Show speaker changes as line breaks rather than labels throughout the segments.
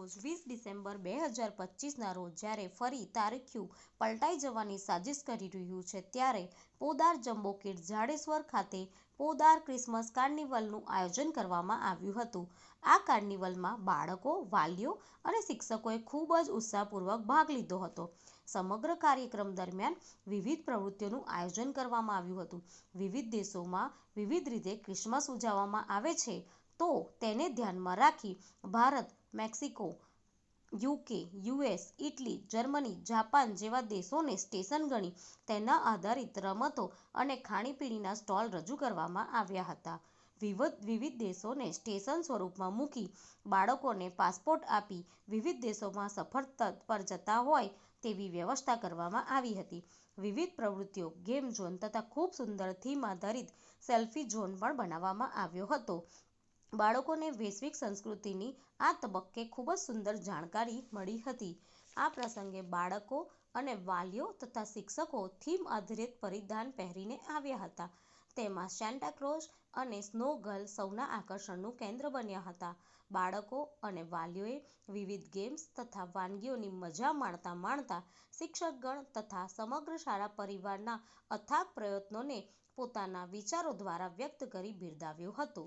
રોજ વીસ ડિસેમ્બર બે હજાર પચીસના રોજ જ્યારે ફરી તારીખ્યું પલટાઈ જવાની સાજિશ કરી રહ્યું છે ત્યારે પોદાર જમ્બો કિટ જાડેશ્વર ખાતે પોદાર ક્રિસમસ કાર્નિવલનું આયોજન કરવામાં આવ્યું હતું. આ કાર્નિવલમાં બાળકો, વાલીઓ અને શિક્ષકોએ ખૂબ જ ઉત્સાહપૂર્વક ભાગ લીધો હતો. સમગ્ર કાર્યક્રમ દરમિયાન વિવિધ પ્રવૃત્તિઓનું આયોજન કરવામાં આવ્યું હતું. વિવિધ દેશોમાં વિવિધ રીતે ક્રિસમસ ઉજવવામાં આવે છે તો તેને ધ્યાનમાં રાખી Bharat Mexico, UK, US, Italy, Germany, Japan જેવા દેશોને સ્ટેશન ગણી તેના આધારિત રમતો અને ખાણીપીણીના સ્ટોલ રજૂ કરવામાં આવ્યા હતા. વિવિધ દેશોને સ્ટેશન સ્વરૂપમાં મૂકી બાળકોને પાસપોર્ટ આપી વિવિધ દેશોમાં સફર પર જતા હોય તેવી વ્યવસ્થા કરવામાં આવી હતી. વિવિધ પ્રવૃત્તિઓ, ગેમ ઝોન તથા ખૂબ સુંદર થીમ આધારિત સેલ્ફી ઝોન પણ બનાવવામાં આવ્યો હતો. બાળકોને વૈશ્વિક સંસ્કૃતિની આ તબક્કે ખૂબ જ સુંદર જાણકારી મળી હતી. આ પ્રસંગે બાળકો અને વાલીઓ તથા શિક્ષકો થીમ આધારિત પરિધાન પહેરીને આવ્યા હતા. તેમાં સેન્ટાક્લોઝ અને સ્નો ગર્લ સૌના આકર્ષણનું કેન્દ્ર બન્યા હતા. બાળકો અને વાલીઓએ વિવિધ ગેમ્સ તથા વાનગીઓની મજા માણતા માણતા શિક્ષકગણ તથા સમગ્ર શાળા પરિવારના અથાગ પ્રયત્નોને પોતાના વિચારો દ્વારા વ્યક્ત કરી બિરદાવ્યો હતો.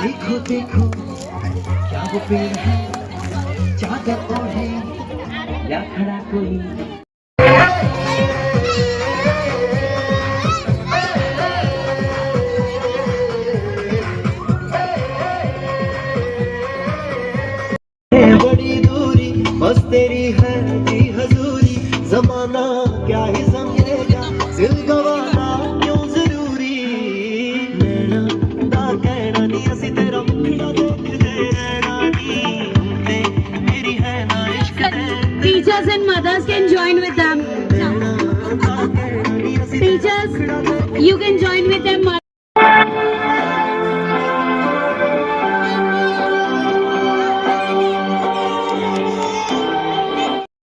देखो देखो क्या वो पेड़ है चादर ओढ़े या खड़ा कोई तेरी है जी हजूरी। जमाना क्या ही समझेगा? दिल गवाना क्यों ज़रूरी? दा कहना नी असी तेरा मुखड़ा देखदे रहना नी ते मेरी है ना इश्क दे
Teachers and mothers can join with them.
नैना दा कहना नी असी